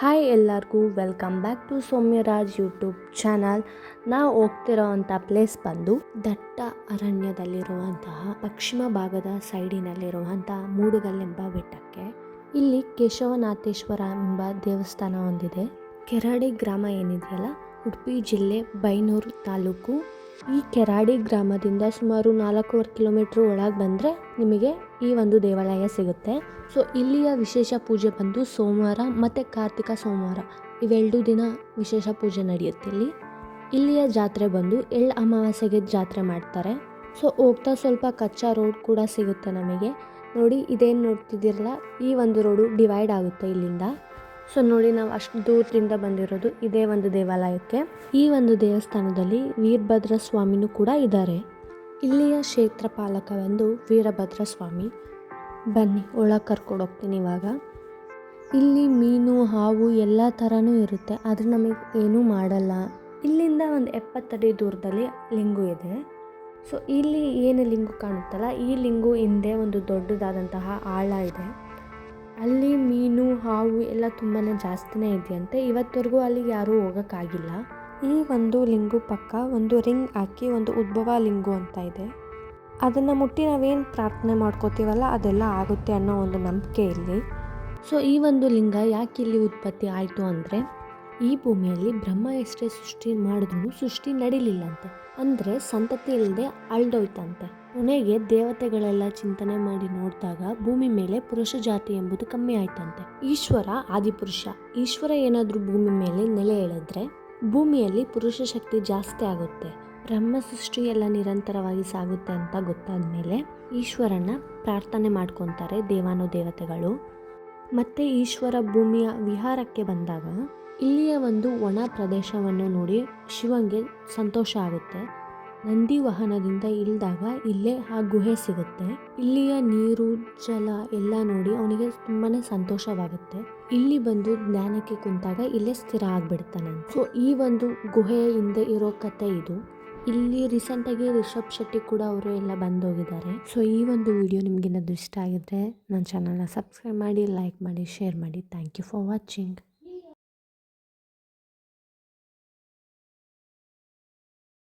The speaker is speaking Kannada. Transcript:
ಹಾಯ್ ಎಲ್ಲರಿಗೂ welcome back to Soumyaraj YouTube channel ನಾವು ಹೋಗ್ತಿರೋವಂಥ ಪ್ಲೇಸ್ ಬಂದು ದಟ್ಟ ಅರಣ್ಯದಲ್ಲಿರುವಂತಹ ಪಶ್ಚಿಮ ಭಾಗದ ಸೈಡಿನಲ್ಲಿರುವಂಥ ಮೂಡುಗಲ್ಲೆಂಬ ಬೆಟ್ಟಕ್ಕೆ. ಇಲ್ಲಿ ಕೇಶವನಾಥೇಶ್ವರ ಎಂಬ ದೇವಸ್ಥಾನ ಹೊಂದಿದೆ ಕೆರಡಿ ಗ್ರಾಮ ಏನಿದೆಯಲ್ಲ ಉಡುಪಿ ಜಿಲ್ಲೆ ಬೈನೂರು ತಾಲೂಕು. ಈ ಕೆರಾಡಿ ಗ್ರಾಮದಿಂದ ಸುಮಾರು ನಾಲ್ಕೂವರೆ ಕಿಲೋಮೀಟ್ರ್ ಒಳಗೆ ಬಂದರೆ ನಿಮಗೆ ಈ ಒಂದು ದೇವಾಲಯ ಸಿಗುತ್ತೆ. ಸೊ, ಇಲ್ಲಿಯ ವಿಶೇಷ ಪೂಜೆ ಬಂದು ಸೋಮವಾರ ಮತ್ತು ಕಾರ್ತಿಕ ಸೋಮವಾರ. ಇವೆರಡು ದಿನ ವಿಶೇಷ ಪೂಜೆ ನಡೆಯುತ್ತೆ ಇಲ್ಲಿ. ಇಲ್ಲಿಯ ಜಾತ್ರೆ ಬಂದು ಎಳ್ಳು ಅಮಾವಾಸ್ಯೆಗೆ ಜಾತ್ರೆ ಮಾಡ್ತಾರೆ. ಸೊ, ಹೋಗ್ತಾ ಸ್ವಲ್ಪ ಕಚ್ಚಾ ರೋಡ್ ಕೂಡ ಸಿಗುತ್ತೆ ನಮಗೆ. ನೋಡಿ, ಇದೇನು ನೋಡ್ತಿದ್ದೀರಲ್ಲ, ಈ ಒಂದು ರೋಡು ಡಿವೈಡ್ ಆಗುತ್ತೆ ಇಲ್ಲಿಂದ. ಸೊ ನೋಡಿ, ನಾವು ಅಷ್ಟು ದೂರದಿಂದ ಬಂದಿರೋದು ಇದೇ ಒಂದು ದೇವಾಲಯಕ್ಕೆ. ಈ ಒಂದು ದೇವಸ್ಥಾನದಲ್ಲಿ ವೀರಭದ್ರ ಸ್ವಾಮಿನೂ ಕೂಡ ಇದ್ದಾರೆ. ಇಲ್ಲಿಯ ಕ್ಷೇತ್ರ ಪಾಲಕ ಬಂದು ವೀರಭದ್ರ ಸ್ವಾಮಿ ಬನ್ನಿ, ಒಳಗೆ ಕರ್ಕೊಂಡು ಹೋಗ್ತೀನಿ ಇವಾಗ. ಇಲ್ಲಿ ಮೀನು, ಹಾವು ಎಲ್ಲ ಥರನೂ ಇರುತ್ತೆ, ಆದರೆ ನಮಗೆ ಏನೂ ಮಾಡಲ್ಲ. ಇಲ್ಲಿಂದ ಒಂದು ಎಪ್ಪತ್ತಡಿ ದೂರದಲ್ಲಿ ಲಿಂಗು ಇದೆ. ಸೊ, ಇಲ್ಲಿ ಏನು ಲಿಂಗು ಕಾಣುತ್ತಲ್ಲ, ಈ ಲಿಂಗು ಹಿಂದೆ ಒಂದು ದೊಡ್ಡದಾದಂತಹ ಆಳ ಇದೆ. ಅಲ್ಲಿ ಮೀನು, ಹಾವು ಎಲ್ಲ ತುಂಬಾ ಜಾಸ್ತಿನೇ ಇದೆಯಂತೆ. ಇವತ್ತವರೆಗೂ ಅಲ್ಲಿಗೆ ಯಾರೂ ಹೋಗೋಕ್ಕಾಗಿಲ್ಲ. ಈ ಒಂದು ಲಿಂಗು ಪಕ್ಕ ಒಂದು ರಿಂಗ್ ಹಾಕಿ ಒಂದು ಉದ್ಭವ ಲಿಂಗು ಅಂತ ಇದೆ. ಅದನ್ನು ಮುಟ್ಟಿ ನಾವೇನು ಪ್ರಾರ್ಥನೆ ಮಾಡ್ಕೋತೀವಲ್ಲ, ಅದೆಲ್ಲ ಆಗುತ್ತೆ ಅನ್ನೋ ಒಂದು ನಂಬಿಕೆ ಇಲ್ಲಿ. ಸೊ, ಈ ಒಂದು ಲಿಂಗ ಯಾಕೆ ಇಲ್ಲಿ ಉತ್ಪತ್ತಿ ಆಯಿತು ಅಂದರೆ ಈ ಭೂಮಿಯಲ್ಲಿ ಬ್ರಹ್ಮ ಎಷ್ಟೇ ಸೃಷ್ಟಿ ಮಾಡಿದ್ರೂ ಸೃಷ್ಟಿ ನಡಿಲಿಲ್ಲಂತೆ. ಅಂದರೆ ಸಂತತಿ ಇಲ್ಲದೆ ಅಳ್ದೋಯ್ತಂತೆ. ಕೊನೆಗೆ ದೇವತೆಗಳೆಲ್ಲ ಚಿಂತನೆ ಮಾಡಿ ನೋಡಿದಾಗ ಭೂಮಿ ಮೇಲೆ ಪುರುಷ ಜಾತಿ ಎಂಬುದು ಕಮ್ಮಿ ಆಯ್ತಂತೆ. ಈಶ್ವರ ಆದಿಪುರುಷ. ಈಶ್ವರ ಏನಾದರೂ ಭೂಮಿ ಮೇಲೆ ನೆಲೆ ಎಳೆದ್ರೆ ಭೂಮಿಯಲ್ಲಿ ಪುರುಷ ಶಕ್ತಿ ಜಾಸ್ತಿ ಆಗುತ್ತೆ. ಬ್ರಹ್ಮ ಸೃಷ್ಟಿ ಎಲ್ಲ ನಿರಂತರವಾಗಿ ಸಾಗುತ್ತೆ ಅಂತ ಗೊತ್ತಾದ ಮೇಲೆ ಈಶ್ವರನ ಪ್ರಾರ್ಥನೆ ಮಾಡ್ಕೊತಾರೆ ದೇವಾನು ದೇವತೆಗಳು. ಮತ್ತೆ ಈಶ್ವರ ಭೂಮಿಯ ವಿಹಾರಕ್ಕೆ ಬಂದಾಗ ಇಲ್ಲಿಯ ಒಂದು ಒಣ ಪ್ರದೇಶವನ್ನು ನೋಡಿ ಶಿವಂಗೆ ಸಂತೋಷ ಆಗುತ್ತೆ. ನಂದಿ ವಾಹನದಿಂದ ಇಳಿದಾಗ ಇಲ್ಲೇ ಆ ಗುಹೆ ಸಿಗುತ್ತೆ. ಇಲ್ಲಿಯ ನೀರು, ಜಲ ಎಲ್ಲ ನೋಡಿ ಅವನಿಗೆ ತುಂಬಾ ಸಂತೋಷವಾಗುತ್ತೆ. ಇಲ್ಲಿ ಬಂದು ಜ್ಞಾನಕ್ಕೆ ಕುಂತಾಗ ಇಲ್ಲೇ ಸ್ಥಿರ ಆಗ್ಬಿಡ್ತಾನೆ. ಸೊ ಈ ಒಂದು ಗುಹೆಯ ಹಿಂದೆ ಇರೋ ಕತೆ ಇದು. ಇಲ್ಲಿ ರೀಸೆಂಟಾಗಿ ರಿಷಬ್ ಶೆಟ್ಟಿ ಕೂಡ ಅವರು ಎಲ್ಲ ಬಂದೋಗಿದ್ದಾರೆ. ಸೊ ಈ ಒಂದು ವಿಡಿಯೋ ನಿಮಗೇನಾದ್ರು ಇಷ್ಟ ಆಗಿದ್ರೆ ನನ್ನ ಚಾನಲ್ನ ಸಬ್ಸ್ಕ್ರೈಬ್ ಮಾಡಿ ಲೈಕ್ ಮಾಡಿ ಶೇರ್ ಮಾಡಿ. Thank you for watching